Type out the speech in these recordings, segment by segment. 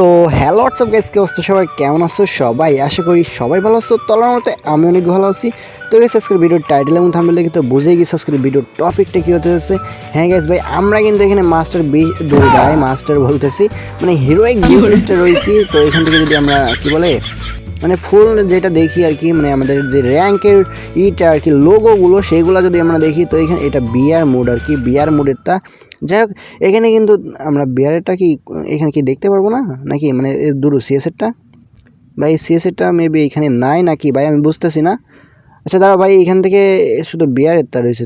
তো hello WhatsApp guys কি অবস্থা? সবাই কেমন আছো? সবাই আশা করি সবাই ভালো আছো। তলার মতে আমি অনেক ভালো আছি। তো গেছে আজকের ভিডিওর টাইটেল এবং থামলে কিন্তু বুঝেই গেছি আজকের ভিডিওর টপিকটা কী হতে যাচ্ছে। হ্যাঁ গাইস ভাই, আমরা কিন্তু এখানে মাস্টার বি ভাই মাস্টার বলতেছি। মানে হিরোইক বিজনেসটা রয়েছি। তো এখান থেকে যদি আমরা, কি বলে মানে ফুল যেটা দেখি আর কি মানে আমাদের যে র্যাঙ্কের ইটা আর কি লোগোগুলো সেইগুলো যদি আমরা দেখি, তো এখানে এটা বিয়ার মুড আর কি। বিয়ার মুডেরটা যাই হোক এখানে কিন্তু আমরা বিয়ারেরটা কি এখানে কি দেখতে পারব না? নাকি মানে দুটো সিএসেরটা ভাই সিএসেরটা মেবি এখানে নাই নাকি? ভাই আমি বুঝতেছি না। আচ্ছা দাঁড়া ভাই এখান থেকে শুধু বিয়ারেরটা রয়েছে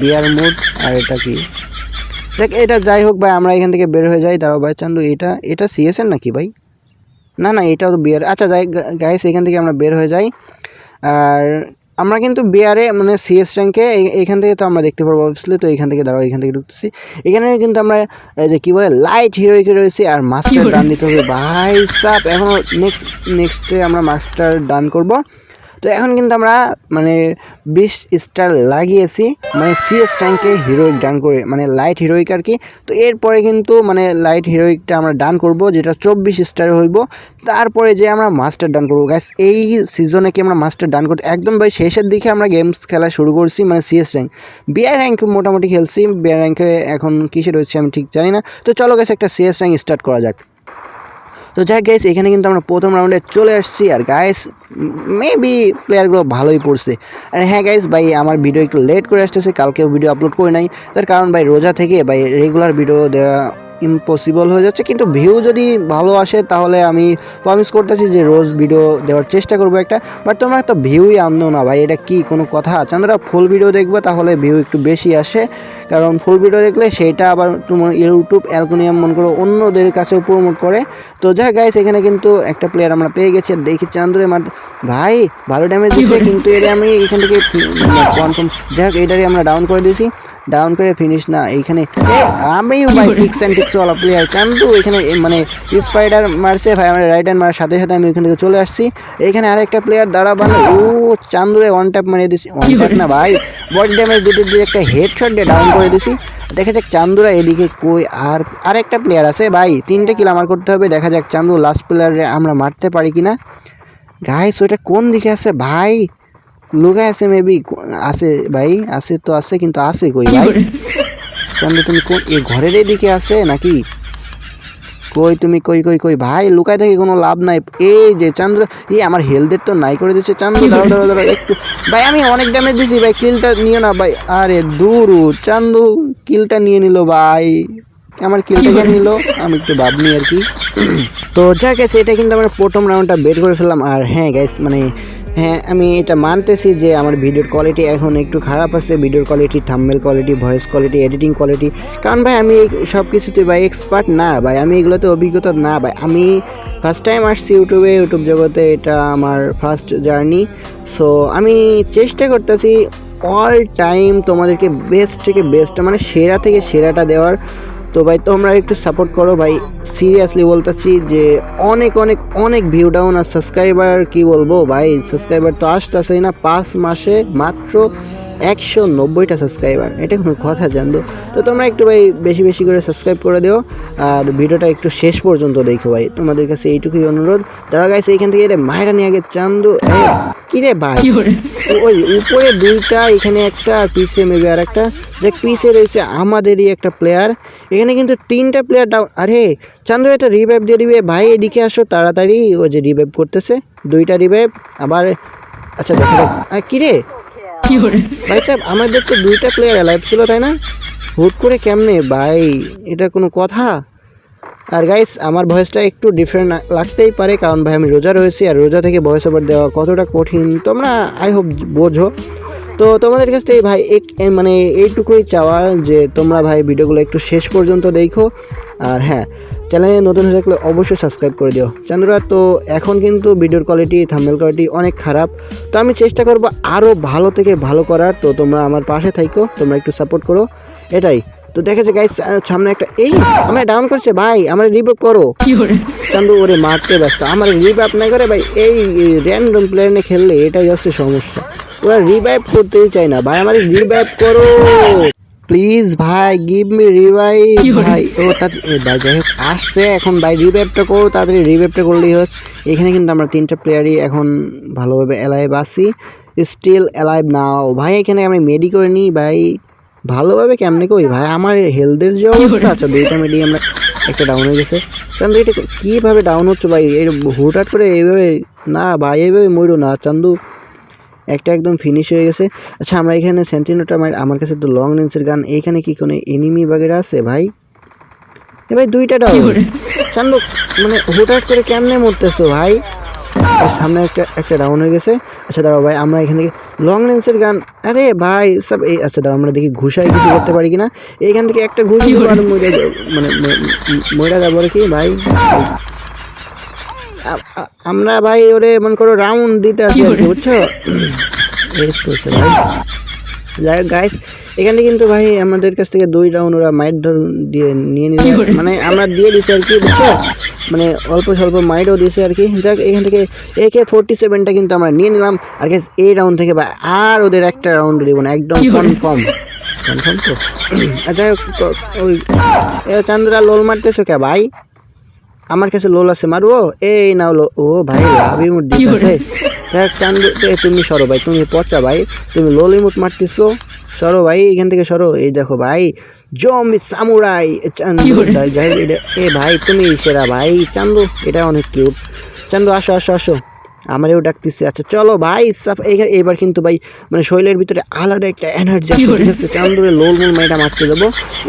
বিয়ার মুড আর এটা কি? দেখ এটা যাই হোক ভাই আমরা এখান থেকে বের হয়ে যাই। দাঁড়াও ভাই চান্দু এটা এটা সিএসএর নাকি ভাই? না না এটাও তো বিয়ার আচ্ছা যাই গাইস এখান থেকে আমরা বের হয়ে যাই। আর আমরা কিন্তু বিয়ারে মানে সিএস র্যাঙ্কে এখান থেকে তো আমরা দেখতে পারব অবভিয়াসলি তো এখান থেকে দাঁড়াও এখান থেকে ঢুকতেছি। এখানে কিন্তু আমরা যে কি বলে লাইট হিরোইকে রয়েছে আর মাস্টার ডান দিতে হবে। ভাই সাপ এখন নেক্সট নেক্সটে আমরা মাস্টার ডান করব। তো এখন কিন্তু আমরা মানে বিশ স্টার লাগিয়েছি। মানে সিএস ট্যাঙ্কে হিরোইক ডান করে মানে লাইট হিরোইক আর কি। তো এরপরে কিন্তু মানে লাইট হিরোইকটা আমরা ডান করব, যেটা চব্বিশ স্টার হইব। তারপরে যে আমরা মাস্টার ডান করব গ্যাস এই সিজনে কি আমরা মাস্টার ডান করতে, একদম ভাই শেষের দিকে আমরা গেমস খেলা শুরু করছি মানে সিএস র্যাঙ্ক বিআর র্যাঙ্ক মোটামুটি খেলছি বিআর র্যাঙ্কে এখন কিসে রয়েছে আমি ঠিক জানি না। তো চলো গেছে একটা সিএস র্যাঙ্ক স্টার্ট করা যাক। তো যাই গাইস এখানে কিন্তু আমরা প্রথম রাউন্ডে চলে আসছি। আর গাইস মেবি প্লেয়ারগুলো ভালোই পড়ছে। আর হ্যাঁ গাইস ভাই, আমার ভিডিও একটু লেট করে আসতেছে, কালকেও ভিডিও আপলোড করে নাই। তার কারণ ভাই, রোজা থেকে ভাই রেগুলার ভিডিও দেওয়া ইম্পসিবল হয়ে যাচ্ছে। কিন্তু ভিউ যদি ভালো আসে, তাহলে আমি প্রমিস করতেছি যে রোজ ভিডিও দেওয়ার চেষ্টা করব একটা। বাট তোমরা একটা ভিউই আনলো না ভাই, এটা কি কোনো কথা? চান্দরা ফুল ভিডিও দেখবে, তাহলে ভিউ একটু বেশি আসে। কারণ ফুল ভিডিও দেখলে সেইটা আবার তোমার ইউটিউব অ্যালকোনিয়াম মনে করো অন্যদের কাছেও প্রমোট করে। তো যাই গাইস এখানে কিন্তু একটা প্লেয়ার আমরা পেয়ে গেছি। দেখি চান্দরে মার ভাই, ভালো ড্যামেজ দিচ্ছে, কিন্তু এটা আমি এখান থেকে কনফার্ম যাই হোক এটারে আমরা ডাউন করে দিয়েছি। ডাউন করে ফিনিশ না এইখানে আমি ভাই টিক্স অ্যান্ড টিক্স ওয়ালা প্লেয়ার চান্দু এখানে মানে স্পাইডার মারছে ভাই আমার রাইট হ্যান্ড মারার সাথে সাথে আমি ওইখান থেকে চলে আসছি। এখানে আরেকটা প্লেয়ার দাঁড়া বানো ও চান্দুরে ওয়ান ট্যাপ মারিয়ে দিছি ওয়ান ট্যাপ না ভাই বডি ড্যামেজ দিতে দিয়ে একটা হেডশট দিয়ে ডাউন করে দিছি। দেখা যাক চান্দুরা এদিকে কই আর আরেকটা প্লেয়ার আছে ভাই তিনটে কিল আমার করতে হবে দেখা যাক চান্দু লাস্ট প্লেয়ারে আমরা মারতে পারি কিনা। গাইস ওইটা কোন দিকে আছে ভাই? লুকায় আছে মেবি আছে ভাই আছে তো আছে কিন্তু আছে কই ভাই? তুমি কোন এই ঘরের দিকে আছে নাকি? কই তুমি কই কই কই? ভাই লুকায় থেকে কোনো লাভ নাই। এই যে চান্দ্র এই আমার হেলথের তো নাই করে দিচ্ছে চান্দ্র দাঁড়াও দাঁড়াও দাঁড়াও একটু। ভাই আমি অনেক ড্যামেজ দিছি ভাই কিলটা নিও না ভাই। আরে দূরু চান্দু কিলটা নিয়ে নিল ভাই। আমার কিলটা নিয়ে নিল? আমি একটু ভাবনি আর কি। তো যা গেছে এটা কিন্তু আমরা প্রথম রাউন্ডটা বের করে ফেললাম। আর হ্যাঁ গাইস মানে হ্যাঁ আমি এটা মানতেছি যে আমার ভিডিওর কোয়ালিটি এখন একটু খারাপ আছে। ভিডিওর quality thumbnail quality voice quality editing quality কারণ ভাই, আমি সব কিছুতে ভাই এক্সপার্ট না ভাই। আমি এগুলোতে অভিজ্ঞতা না ভাই। আমি ফার্স্ট টাইম আসছি ইউটিউবে ইউটিউব জগতে এটা আমার ফার্স্ট জার্নি সো আমি চেষ্টা করতেছি অল টাইম তোমাদেরকে বেস্ট থেকে বেস্ট মানে সেরা থেকে সেরাটা দেওয়ার। তো ভাই তোমরা একটু সাপোর্ট করো ভাই। সিরিয়াসলি বলতেছি যে অনেক অনেক অনেক ভিউ ডাউন আর সাবস্ক্রাইবার কি বলব ভাই? সাবস্ক্রাইবার তো আসতেছেই না পাঁচ মাসে মাত্র একশো নব্বইটা সাবস্ক্রাইবার এটা কোনো কথা জানব? তো তোমরা একটু ভাই বেশি বেশি করে সাবস্ক্রাইব করে দিও। আর ভিডিওটা একটু শেষ পর্যন্ত দেখো ভাই। তোমাদের কাছে এইটুকুই অনুরোধ। তারা গাইছে এইখান থেকে এটা মায়েরা নিয়ে আগে চান্দু। এ, কি রে ভাই ওই উপরে দুইটা এখানে একটা আর পিছে মেবি আর একটা যে পিসে রয়েছে আমাদেরই একটা প্লেয়ার এখানে কিন্তু তিনটা প্লেয়ার ডাউন আরে চান্দু এটা রিভাইভ দিয়ে দিবে। ভাই এদিকে আসো তাড়াতাড়ি। ও যে রিভাইভ করতেছে দুইটা রিভাইভ আবার আচ্ছা দেখা যাক কি রে? ভাই সাহেব আমাদের তো দুইটা প্লেয়ার অ্যালাইভ ছিল তাই না? হুট করে কেমনে? ভাই এটা কোনো কথা? আর গাইস আমার ভয়েসটা একটু ডিফারেন্ট লাগতেই পারে কারণ ভাই আমি রোজা রয়েছি আর রোজা থেকে ভয়েস ওভার দেওয়া কতটা কঠিন? তোমরা আই হোপ বোঝো। তো তোমাদের কাছ থেকে ভাই এক মানে এইটুকুই চাওয়া যে তোমরা ভাই ভিডিওগুলো একটু শেষ পর্যন্ত দেখো। আর হ্যাঁ চ্যানেলে নতুন হয়ে থাকলে অবশ্যই সাবস্ক্রাইব করে দিও। চন্দ্রা তো এখন কিন্তু ভিডিওর কোয়ালিটি থাম্বেল কোয়ালিটি অনেক খারাপ। তো আমি চেষ্টা করব আরও ভালো থেকে ভালো করার। তো তোমরা আমার পাশে থাইকো তোমরা একটু সাপোর্ট করো। এটাই। তো দেখেছে গাইস সামনে একটা এই আমার ডাউন করছে ভাই আমার রিভিউ করো। চান্দু ওরে মারতে ব্যস্ত। আমার রিভাইভ না করে ভাই এই র্যান্ডম প্লেয়ার খেললে এটাই হচ্ছে সমস্যা। ওরা রিভাইভ করতেই চাই না। ভাই আমার রিভাইভ করো। প্লিজ ভাই গিভ মি রিভাইভ ভাই। ও তার ভাই যাই হোক আসছে এখন ভাই রিভাইভটা করো তাড়াতাড়ি রিভাইভটা করলেই হচ্ছে এখানে কিন্তু আমরা তিনটা প্লেয়ারই এখন ভালোভাবে অ্যালাইভ আছি। স্টিল অ্যালাইভ নাও ভাই এখানে আমি মেডি করে নিই ভাই। ভালোভাবে কেমনে কই ভাই আমার হেলথের যে অবস্থা আচ্ছা দুইটা মেডি আমরা একটা ডাউন হয়ে গেছে। চান্দু এটা কীভাবে ডাউন হচ্ছে ভাই? এই হুটহাট করে এইভাবে না ভাই এইভাবে মরো না। চান্দু একটা একদম ফিনিশ হয়ে গেছে। আচ্ছা আমরা এখানে সেন্টিনোটা আমার আমার কাছে তো লং রেঞ্জের গান এইখানে কি কোনো এনিমি বাগেরা আছে ভাই? এ ভাই দুইটা ডাউন চান্দু মানে হুটহাট করে কেমনে মরতেছো ভাই? সামনে একটা একটা ডাউন হয়ে গেছে। আচ্ছা দাঁড়াও ভাই আমরা এখান থেকে লং রেঞ্জের গান আরে ভাই সব এই আচ্ছা দাঁড়াও আমরা দেখি ঘুষাই কিছু করতে পারি কিনা। এইখান থেকে একটা ঘুষ মানে মরে যাব আর কি ভাই। আমরা ভাই ওরে মনে করো রাউন্ড দিতে আসি আর কি বুঝছ? করছে ভাই। যাই হোক গাইস এখানে কিন্তু ভাই আমাদের কাছ থেকে দুই রাউন্ড ওরা মাইট ধর দিয়ে নিয়ে নিল মানে আমরা দিয়ে দিছি আর কি বুঝছ? মানে অল্প স্বল্প মাইটও দিয়েছে আর কি। যাক এখান থেকে এ কে ফোরটি সেভেনটা কিন্তু আমরা নিয়ে নিলাম। আর guys, এই রাউন্ড থেকে বা আর ওদের একটা রাউন্ড দিব না একদম কনফার্ম কনফার্ম তো? আর যাই হোক ওই চান্দুরা লোল মারতেছো কে ভাই? আমার কাছে লোল আছে মারবো এই নাও লো ও ভাই লাভ ইমুট দিতেছে। দেখ চান্দু এ, তুমি সরো ভাই তুমি পচা ভাই তুমি লোল ইমুট মারতেছো সরো ভাই এখান থেকে সরো। এই দেখো ভাই জম্বি সামুরাই এ ভাই তুমি সেরা ভাই চান্দু এটা অনেক কিউট চান্দু আসো আসো আসো। আমারও ডাকতেছে আচ্ছা চলো ভাই এইবার কিন্তু ভাই মানে শৈলের ভিতরে আলাদা একটা এনার্জি আসছে ঠিক আছে? চান্দুরে লোল মোল মাইটা মারতে যাব।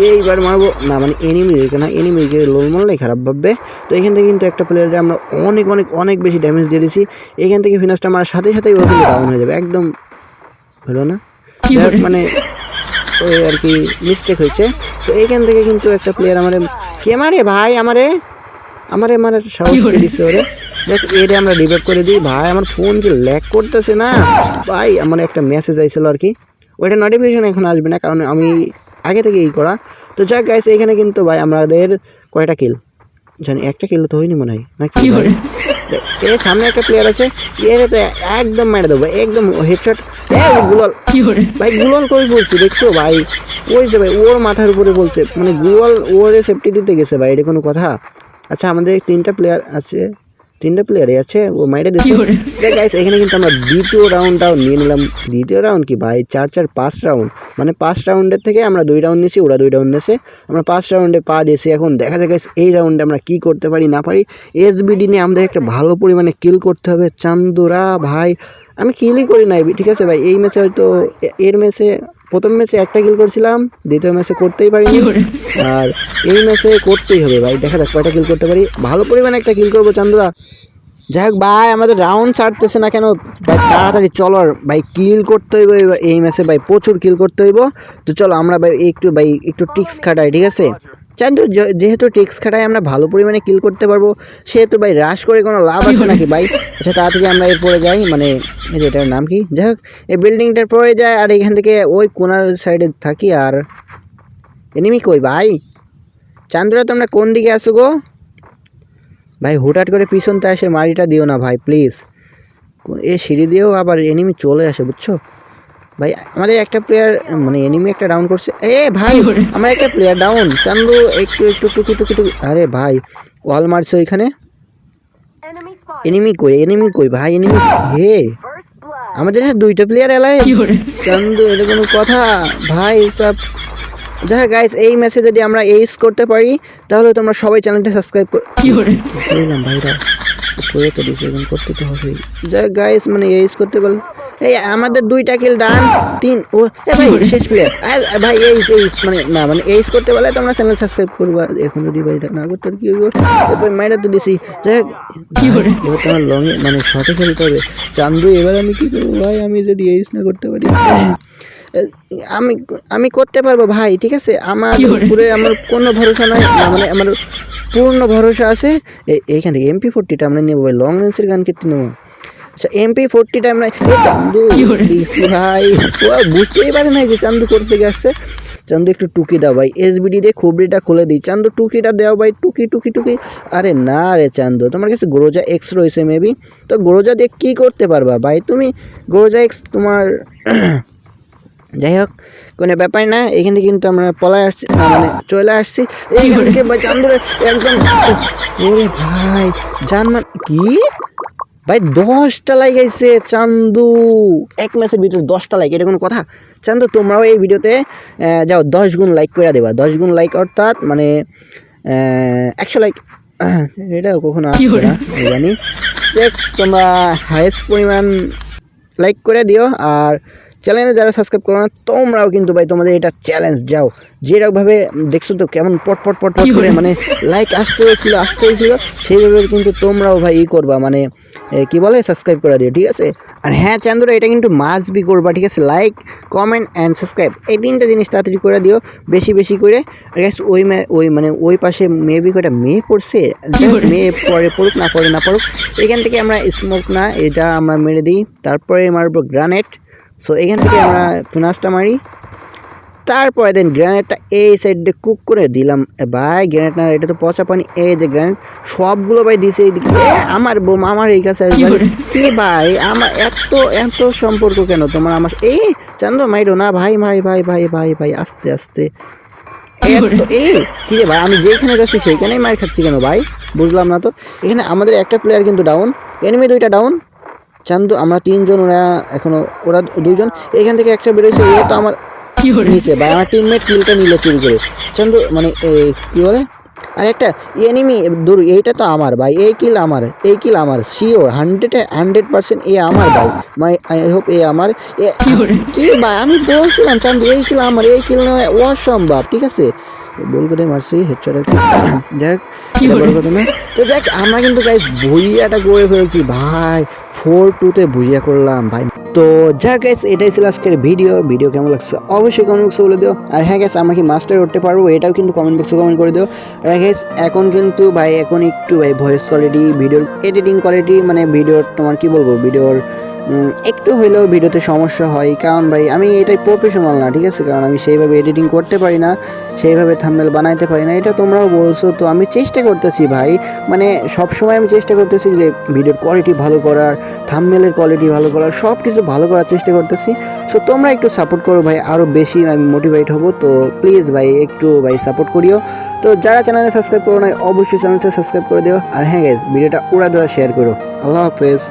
এইবার মারবো না মানে এনিমি রেখে না এনিমি যে লোল মারলেই খারাপ ভাববে। তো এখান থেকে কিন্তু একটা প্লেয়ারে আমরা অনেক অনেক অনেক বেশি ড্যামেজ দিয়ে দিয়েছি এখান থেকে ফিনাসটা মারার সাথে সাথেই ও কিন্তু ডাউন হয়ে যাবে একদম হলো না? মানে ওই আর কি মিস্টেক হয়েছে। তো এইখান থেকে কিন্তু একটা প্লেয়ার আমারে কে মারে ভাই আমারে? আমারে মানে সাহস করে দিচ্ছে ওরে। দেখ এটা আমরা রিভাইভ করে দিই। ভাই আমার ফোন যে ল্যাগ করতেছে না। ভাই আমার একটা মেসেজ আইছিল আর কি। ওইটা নোটিফিকেশন এখন আসবে না কারণ আমি আগে থেকে এই করা। তো যাক গাইস এখানে কিন্তু ভাই আমাদের কয়টা কিল জানি একটা কিল তো হয়নি মনে হয়। না কি ভাই? এ সামনে একটা প্লেয়ার আছে। এর তো একদম মেরে দেবো একদম হেডশট গুলাল ভাই গুলাল কই বলছি? দেখছ ভাই? ওই যে ভাই ওর মাথার উপরে বলছে। মানে গুলাল ওরে সেফটি দিতে গেছে ভাই এটা কোনো কথা? আচ্ছা আমাদের তিনটা প্লেয়ার আছে তিনটা প্লেয়ারই আছে ও মাইরে দিচ্ছে গাইস এখানে কিন্তু আমরা দ্বিতীয় রাউন্ডটাও নিয়ে নিলাম। দ্বিতীয় রাউন্ড কি ভাই? চার চার পাঁচ রাউন্ড মানে পাঁচ রাউন্ডের থেকে আমরা দুই রাউন্ড নিয়েছি ওরা দুই রাউন্ড নিয়েছে। আমরা পাঁচ রাউন্ডে পা দিয়েছি। এখন দেখা যায় guys, এই রাউন্ডে আমরা কি করতে পারি না পারি। এসবিডি নিয়ে আমাদের একটা ভালো পরিমাণে কিল করতে হবে। চান্দুরা ভাই আমি কিলই করি নাই ঠিক আছে ভাই? এই ম্যাচে হয়তো এর ম্যাচে প্রথম ম্যাচে একটা কিল করছিলাম দ্বিতীয় ম্যাচে করতেই পারিনি। আর এই ম্যাচে করতেই হবে ভাই দেখা যাক কয়টা কিল করতে পারি। ভালো পরিমাণে একটা কিল করব চান্দুরা। যাই হোক ভাই আমাদের রাউন্ড ছাড়তেছে না কেন? ভাই তাড়াতাড়ি চলো আর ভাই কিল করতে হইব এই- এই ম্যাচে ভাই প্রচুর কিল করতে হইব। তো চলো আমরা ভাই একটু ভাই একটু টিক্স খাটাই ঠিক আছে? চান্দু, যে- যেহেতু টিক্স খাটাই আমরা ভালো পরিমাণে কিল করতে পারব, সেহেতু ভাই রাশ করে কোনো লাভ আছে নাকি ভাই? আচ্ছা তাড়াতাড়ি আমরা এরপরে যাই মানে এটার নাম কি? যাই হোক, এই বিল্ডিংটার পরে যায় আর এখান থেকে ওই কোনার সাইডে থাকি আর এনিমি কই ভাই? চান্দুরা, তোমরা কোন দিকে আসো গো? ভাই, হুটহাট করে পিছনতে আসে মারিটা দিও না ভাই প্লিজ এ সিঁড়ি দিয়েও আবার এনিমি চলে আসে, বুঝছ? ভাই আমাদের একটা প্লেয়ার মানে এনিমি একটা ডাউন করছে। এ ভাই আমার একটা প্লেয়ার ডাউন চান্দু একটু একটু টুকি টুকি টুকি আরে ভাই ওয়াল মারছে ওইখানে। এনিমি কই এনিমি কই ভাই এনিমি হে আমাদের দুইটা প্লেয়ার এলাই। চান্দু এটা কোনো কথা। ভাই সব দেখা গাইস এই ম্যাচে যদি আমরা এইস করতে পারি তাহলে তোমরা সবাই চ্যানেলটা সাবস্ক্রাইব করলাম ভাইরা। করে তো এখন করতে তো হবে যাই গাইস মানে এইস করতে পারলে এই আমাদের দুইটা কিল ডান তিন ও এ ভাই শেষ প্লেয়ার আর ভাই এইস এইস মানে না মানে এই করতে পারলে তোমরা চ্যানেল সাবস্ক্রাইব করবা। এখন যদি ভাই না করতে কি হইব? এরপর মাইরা তো দিছি। যাই হোক, ভাই, এবার তো আমার লং মানে শর্টে খেলতে হবে। চান্দু এবার আমি কি করব ভাই? আমি যদি এইস না করতে পারি। আমি আমি করতে পারব ভাই ঠিক আছে? আমার উপরে আমার কোনো ভরসা নাই। না মানে আমার পূর্ণ ভরসা আছে। এইখান থেকে এমপি ফোরটিটা আমরা নেব ভাই। লং রেঞ্জের গান কেটে নেব। আচ্ছা এমপি ফোরটিটা আমরা চান্দু ভাই। ও বুঝতেই পারে না যে চান্দু কোথা থেকে আসছে। চান্দু একটু টুকি দাও ভাই। এসবিডি দিয়ে খুবড়িটা খুলে দিই। চান্দু টুকিটা দাও ভাই। টুকি টুকি টুকি। আরে না রে চান্দু তোমার কাছে গোরোজা এক্স রয়েছে মেবি তো গোরোজা দিয়ে কী করতে পারবা ভাই? তুমি গোরোজা এক্স তোমার যাই হোক কোনো ব্যাপার না। এখান কিন্তু আমরা পলায় আসছি মানে চলে আসছি। এইখান থেকে চান্দুরে একদম ওরে ভাই জানমান কি? ভাই দশটা লাইক আইছে চান্দু। এক ম্যাচের ভিতরে দশটা লাইক এটা কোনো কথা? চান্দু তোমরাও এই ভিডিওতে যাও দশ গুণ লাইক করে দেবা। দশ গুণ লাইক অর্থাৎ মানে একশো লাইক এটা কখনো আসবে না জানি। তোমরা হায়েস্ট পরিমাণ লাইক করে দিও আর চ্যানেলে যারা সাবস্ক্রাইব করো না তোমরাও কিন্তু ভাই তোমাদের এটা চ্যালেঞ্জ যাও। যেরকমভাবে দেখছ তো কেমন পট পট পট পট করে মানে লাইক আসতে হয়েছিল আসতে হয়েছিল সেইভাবে কিন্তু তোমরাও ভাই ই করবা মানে কি বলে? সাবস্ক্রাইব করে দিও ঠিক আছে? আর হ্যাঁ চান্দুরা এটা কিন্তু মাস্ট বি করবা ঠিক আছে? লাইক কমেন্ট অ্যান্ড সাবস্ক্রাইব এই তিনটা জিনিস তাড়াতাড়ি করে দিও বেশি বেশি করে। guys, ওই ওই মানে ওই পাশে মেবি কয়টা মেয়ে পড়ছে? মেয়ে পরে পড়ুক না পড়ে না পড়ুক এখান থেকে আমরা স্মোক না এটা আমরা মেরে দিই। তারপরে মারবো গ্রানেট সো এখান থেকে আমরা ফিনাসটা মারি। তারপরে দেন গ্রানেটটা এই সাইডে কুক করে দিলাম। ভাই গ্রানেট না এটা তো পচা পানি। এই যে গ্রানেট সবগুলো ভাই দিছে এইদিকে। এ, আমার বোম আমার এই কাছে। কি ভাই আমার এত এত সম্পর্ক কেন তোমার? আমার এই চান্দু মাইরো না ভাই ভাই ভাই ভাই ভাই ভাই আস্তে আস্তে। এই কি রে ভাই আমি যেখানে যাচ্ছি সেইখানেই মার খাচ্ছি কেন ভাই? বুঝলাম না তো। এখানে আমাদের একটা প্লেয়ার কিন্তু ডাউন এনিমি দুইটা ডাউন চান্দু আমরা তিনজন ওরা এখনও ওরা দুইজন। এখান থেকে একটা বেরোয়েছে এ তো আমার নিচে ভাই আমার টিমমেট কিলটা নিল চুরি করে। চান্দু মানে কি বলে? আর একটা এনিমি দূর এইটা তো আমার ভাই এই কিল আমার এই কিল আমার শিওর হান্ড্রেড হান্ড্রেড পার্সেন্ট এ আমার ভাই। মাই আই হোপ এ আমার। কি ভাই আমি বলছিলাম চান্দু এই কিল আমার এই কিল নেওয়া অসম্ভব ঠিক আছে? বল করে মারছি হেডশট যাক এটা বড় কথা না তো যাক আমরা কিন্তু গাইস ভুইয়াটা করে ফেলছি ভাই। ফোর টুতে বুঝিয়ে করলাম, ভাই। তো যা গ্যাস এটাই ছিল আজকের ভিডিও ভিডিও কেমন লাগছে? অবশ্যই কমেন্ট বক্সে বলে দিও। আর হ্যাঁ গ্যাস আমরা কি মাস্টার উঠতে পারব? এটাও কিন্তু কমেন্ট বক্সে কমেন্ট করে দিও। আর গ্যাস এখন কিন্তু ভাই, এখন একটু ভাই ভয়েস কোয়ালিটি ভিডিওর এডিটিং কোয়ালিটি মানে ভিডিওর তোমার কি বলব? ভিডিওর একটু হইলেও ভিডিওতে সমস্যা হয়। কারণ ভাই, আমি এটাই প্রফেশনাল না, ঠিক আছে? কারণ আমি সেইভাবে এডিটিং করতে পারি না, সেইভাবে থাম্বনেল বানাইতে পারি না, এটা তোমরাও বলছো। তো আমি চেষ্টা করতেছি ভাই মানে সব সময় আমি চেষ্টা করতেছি যে ভিডিওর কোয়ালিটি ভালো করার থাম্বনেলের কোয়ালিটি ভালো করার সব কিছু ভালো করার চেষ্টা করতেছি। সো তোমরা একটু সাপোর্ট করো ভাই আরও বেশি আমি মোটিভেট হব। তো প্লিজ ভাই, একটু ভাই সাপোর্ট করিও। তো যারা চ্যানেলে সাবস্ক্রাইব করো না অবশ্যই চ্যানেলটা সাবস্ক্রাইব করে দিও। আর হ্যাঁ গেস ভিডিওটা উড়া ধরা শেয়ার করো। আল্লাহ হাফেজ।